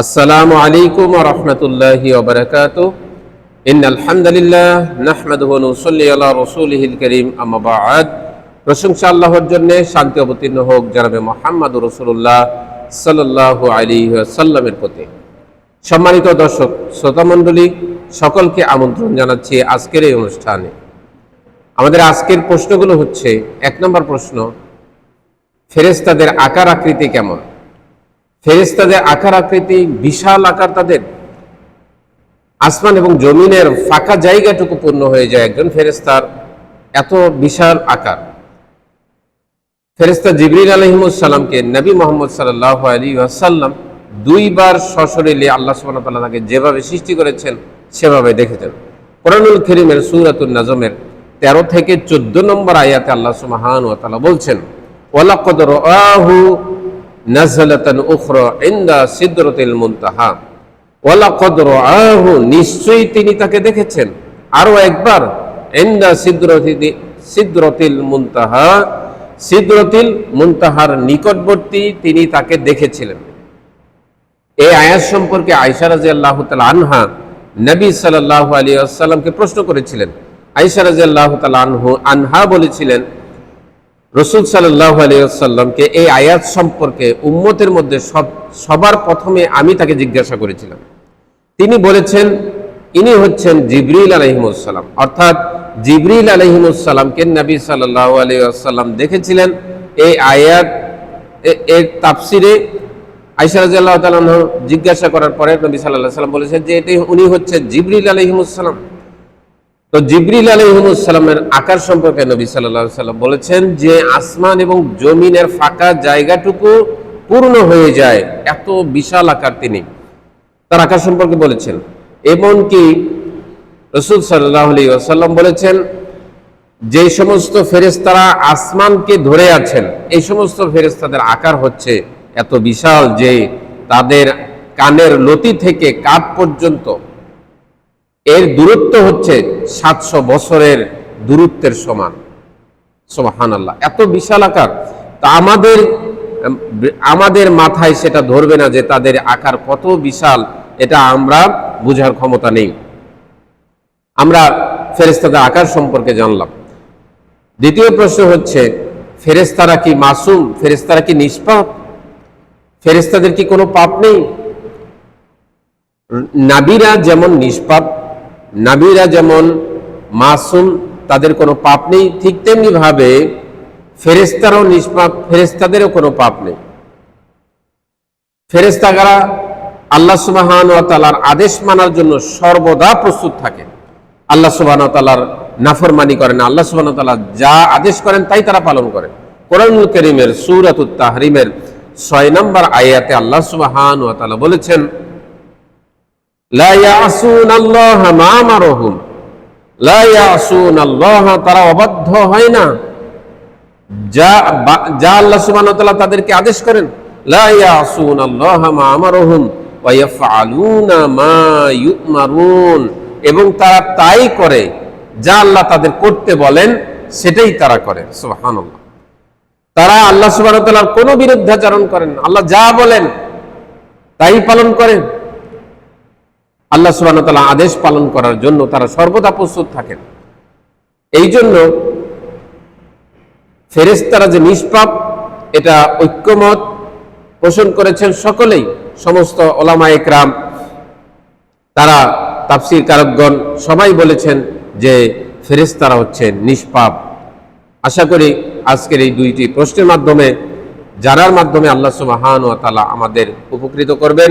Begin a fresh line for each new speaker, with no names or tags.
আসসালামু আলাইকুম রহমতুল্লাহি ওবরাকাত ইন আলহামদুলিল্লাহ নাহমাদুহু ওয়া নুসাল্লি আলা রাসূলিহিল কারীম। আম্মা বা'দ প্রশংসা আল্লাহর জন্য শান্তি অবতীর্ণ হোক জনাবে মুহাম্মদ রাসূলুল্লাহ সাল্লাল্লাহু আলাইহি ওয়াসাল্লামের প্রতি। সম্মানিত দর্শক, শ্রোতা মণ্ডলী, সকলকে আমন্ত্রণ জানাচ্ছি আজকের এই অনুষ্ঠানে। আমাদের আজকের প্রশ্নগুলো হচ্ছে, এক নম্বর প্রশ্ন, ফেরেশতাদের আকার আকৃতি কেমন? ফেরেশতাদের আকার আকৃতি, বিশাল আকার তাদের। আসমান এবং জমিনের ফাঁকা জায়গাটুকু পূর্ণ হয়ে যায় একজন ফেরেশতার। এত বিশাল আকার। ফেরেশতা জিবরিল আলহিমুসাল্লামকে নবী মোহাম্মদ সাল্লাহ আলী আসাল্লাম দুইবার সশরীরে আল্লাহ সুবাহতাল্লাহ তাকে যেভাবে সৃষ্টি করেছেন, সেভাবে দেখেছেন কোরআনুল করিমের সুরাতুল নাজমের তেরো থেকে চোদ্দ নম্বর আয়াতে আল্লাহ সুমাহান ও তালা বলছেন ওয়ালাকদ রাহু নাজলাতান উখরা ইনদা মুনতাহা। রাহু নিশ্চয়ই তিনি তাকে দেখেছেন। আরও একবার, ইনদা মুনতাহা। মুনতাহার নিকটবর্তী তিনি তাকে দেখেছিলেন। এই আয়াত সম্পর্কে আয়সা রাজি আল্লাহ আনহা নবী সাল্লাহ আলী প্রশ্ন করেছিলেন। আয়সা রাজি আল্লাহ আনহু আনহা বলেছিলেন রসুল সাল্লাহ আলী আসাল্লামকে এই আয়াত সম্পর্কে উম্মতের মধ্যে সব সবার প্রথমে আমি তাকে জিজ্ঞাসা করেছিলাম। তিনি বলেছেন, ইনি হচ্ছেন জিবরিল আলহিমুসাল্লাম অর্থাৎ জিবরিল আলহিমুসাল্লামকে নবী সাল্লাহ আলী আসাল্লাম দেখেছিলেন। এই আয়াত এর তাফসিরে আইসা রাজিয়াল্লাহ জিজ্ঞাসা করার পরে নবী সাল্লাল্লাহু সাল্লাম বলেছেন যে এটি উনি হচ্ছে জিবরিল আলহিমুসাল্লাম তো জিবরিল আলহিমুসাল্লামের আকার সম্পর্কে নবী সাল্লাম বলেছেন যে আসমান এবং জমিনের ফাঁকা জায়গাটুকু পূর্ণ হয়ে যায়। এত বিশাল আকার তিনি। তার আকার সম্পর্কে বলেছেন। এমনকি রসুল সাল্লাহ আলী আসাল্লাম বলেছেন, যে সমস্ত ফেরেস্তারা আসমানকে ধরে আছেন, এই সমস্ত ফেরেস্তাদের আকার হচ্ছে এত বিশাল যে তাদের কানের লতি থেকে কাপ পর্যন্ত এর দূরত্ব হচ্ছে সাতশো বছরের দূরত্বের সমান। সোহান আল্লাহ এত বিশাল আকার। তা আমাদের আমাদের মাথায় সেটা ধরবে না যে তাদের আকার কত বিশাল, এটা আমরা বোঝার ক্ষমতা নেই। আমরা ফেরেস্তাদের আকার সম্পর্কে জানলাম। দ্বিতীয় প্রশ্ন হচ্ছে ফেরেস্তারা কি মাসুম? ফেরেস্তারা কি নিষ্পাপ? ফেরেস্তাদের কি কোনো পাপ নেই? নাবিরা যেমন নিষ্পাপ নাবিরা যেমন মাসুম, তাদের কোনো পাপ নেই, ঠিক তেমনি ভাবে ফেরেস্তারও নিষ্পাপ ফেরেস্তাদেরও কোনো পাপ নেই। ফেরেস্তাগারা আল্লাহ সুবাহান তালার আদেশ মানার জন্য সর্বদা প্রস্তুত থাকে। আল্লাহ সুবাহ তালার নাফরমানি করেন, আল্লাহ সুবাহ তালা যা আদেশ করেন তাই তারা পালন করেন কোরআনুল করিমের সুরাতুত তাহরিমের ছয় নম্বর আয়াতে আল্লাহ সুবাহান তালা বলেছেন তারা অবাধ্য হয় না। যা যা আল্লাহ তাআলা তাদেরকে আদেশ করেন এবং তারা তাই করে, যা আল্লাহ তাদের করতে বলেন, সেটাই তারা করে। তারা আল্লাহ তাআলার কোনো বিরুদ্ধাচরণ করেন আল্লাহ যা বলেন, তাই পালন করেন। আল্লাহ সুবাহ তালা আদেশ পালন করার জন্য তারা সর্বদা প্রস্তুত থাকেন। এই জন্য ফেরেস্তারা যে নিষ্পাপ, এটা ঐক্যমত পোষণ করেছেন সকলেই। সমস্ত ওলামা একরাম, তারা তাফসির কারকগণ সবাই বলেছেন যে ফেরেস্তারা হচ্ছে নিষ্পাপ। আশা করি আজকের এই দুইটি প্রশ্নের মাধ্যমে জানার মাধ্যমে আল্লাহ সুবাহান ও তালা আমাদের উপকৃত করবেন।